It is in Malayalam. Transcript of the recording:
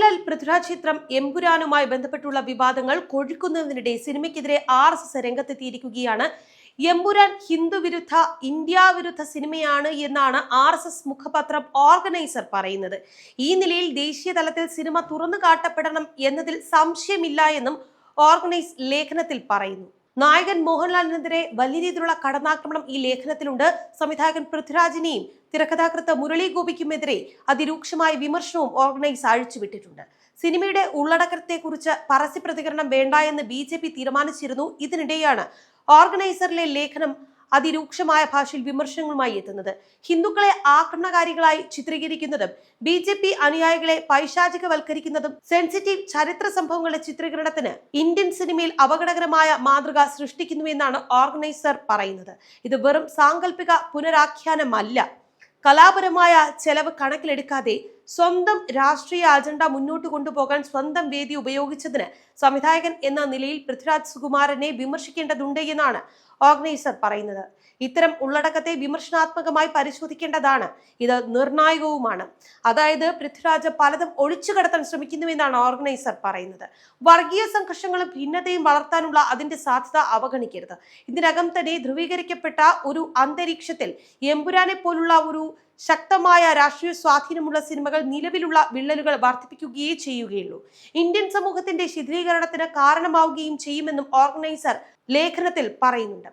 മോഹൻലാൽ പൃഥ്വിരാജ് ചിത്രം എംപുരാനുമായി ബന്ധപ്പെട്ടുള്ള വിവാദങ്ങൾ കൊഴുക്കുന്നതിനിടെ സിനിമയ്ക്കെതിരെ ആർ എസ് എസ് രംഗത്തെത്തിയിരിക്കുകയാണ്. എംപുരാൻ ഹിന്ദു വിരുദ്ധ ഇന്ത്യ വിരുദ്ധ സിനിമയാണ് എന്നാണ് ആർ എസ് എസ് മുഖപത്രം ഓർഗനൈസർ പറയുന്നത്. ഈ നിലയിൽ ദേശീയ തലത്തിൽ സിനിമ തുറന്നു കാട്ടപ്പെടണം എന്നതിൽ സംശയമില്ല എന്നും ഓർഗനൈസ് ലേഖനത്തിൽ പറയുന്നു. നായകൻ മോഹൻലാലിനെതിരെ വലിയ രീതിയിലുള്ള കടന്നാക്രമണം ഈ ലേഖനത്തിലുണ്ട്. സംവിധായകൻ പൃഥ്വിരാജിനെയും തിരക്കഥാകൃത്ത് മുരളി ഗോപിക്കുമെതിരെ അതിരൂക്ഷമായ വിമർശനവും ഓർഗനൈസ് അഴിച്ചുവിട്ടിട്ടുണ്ട്. സിനിമയുടെ ഉള്ളടക്കത്തെക്കുറിച്ച് പരസ്യ പ്രതികരണം വേണ്ട എന്ന് ബി തീരുമാനിച്ചിരുന്നു. ഇതിനിടെയാണ് ഓർഗനൈസറിലെ ലേഖനം അതിരൂക്ഷമായ ഭാഷയിൽ വിമർശനങ്ങളുമായി എത്തുന്നത്. ഹിന്ദുക്കളെ ആക്രമണകാരികളായി ചിത്രീകരിക്കുന്നതും ബി ജെ പി അനുയായികളെ പൈശാചികവൽക്കരിക്കുന്നതും സെൻസിറ്റീവ് ചരിത്ര സംഭവങ്ങളുടെ ചിത്രീകരണത്തിന് ഇന്ത്യൻ സിനിമയിൽ അപകടകരമായ മാതൃക സൃഷ്ടിക്കുന്നുവെന്നാണ് ഓർഗനൈസർ പറയുന്നത്. ഇത് വെറും സാങ്കല്പിക പുനരാഖ്യാനമല്ല. കലാപരമായ ചെലവ് കണക്കിലെടുക്കാതെ സ്വന്തം രാഷ്ട്രീയ അജണ്ട മുന്നോട്ട് കൊണ്ടുപോകാൻ സ്വന്തം വേദി ഉപയോഗിച്ചതിന് സംവിധായകൻ എന്ന നിലയിൽ പൃഥ്വിരാജ് സുകുമാരനെ വിമർശിക്കേണ്ടതുണ്ട് എന്നാണ് ഓർഗനൈസർ പറയുന്നത്. ഇത്തരം ഉള്ളടക്കത്തെ വിമർശനാത്മകമായി പരിശോധിക്കേണ്ടതാണ്. ഇത് നിർണായകവുമാണ്. അതായത് പൃഥ്വിരാജ് പലതും ഒഴിച്ചു കടത്താൻ ശ്രമിക്കുന്നുവെന്നാണ് ഓർഗനൈസർ പറയുന്നത്. വർഗീയ സംഘർഷങ്ങളും ഭിന്നതയും വളർത്താനുള്ള അതിന്റെ സാധ്യത അവഗണിക്കരുത്. ഇതിനകം തന്നെ ധ്രുവീകരിക്കപ്പെട്ട ഒരു അന്തരീക്ഷത്തിൽ എമ്പുരാനെ പോലുള്ള ഒരു ശക്തമായ രാഷ്ട്രീയ സ്വാധീനമുള്ള സിനിമകൾ നിലവിലുള്ള വിള്ളലുകൾ വർദ്ധിപ്പിക്കുകയേ ചെയ്യുകയുള്ളൂ. ഇന്ത്യൻ സമൂഹത്തിന്റെ ശിഥിലീകരണത്തിന് കാരണമാവുകയും ചെയ്യുമെന്നും ഓർഗനൈസർ ലേഖനത്തിൽ പറയുന്നുണ്ട്.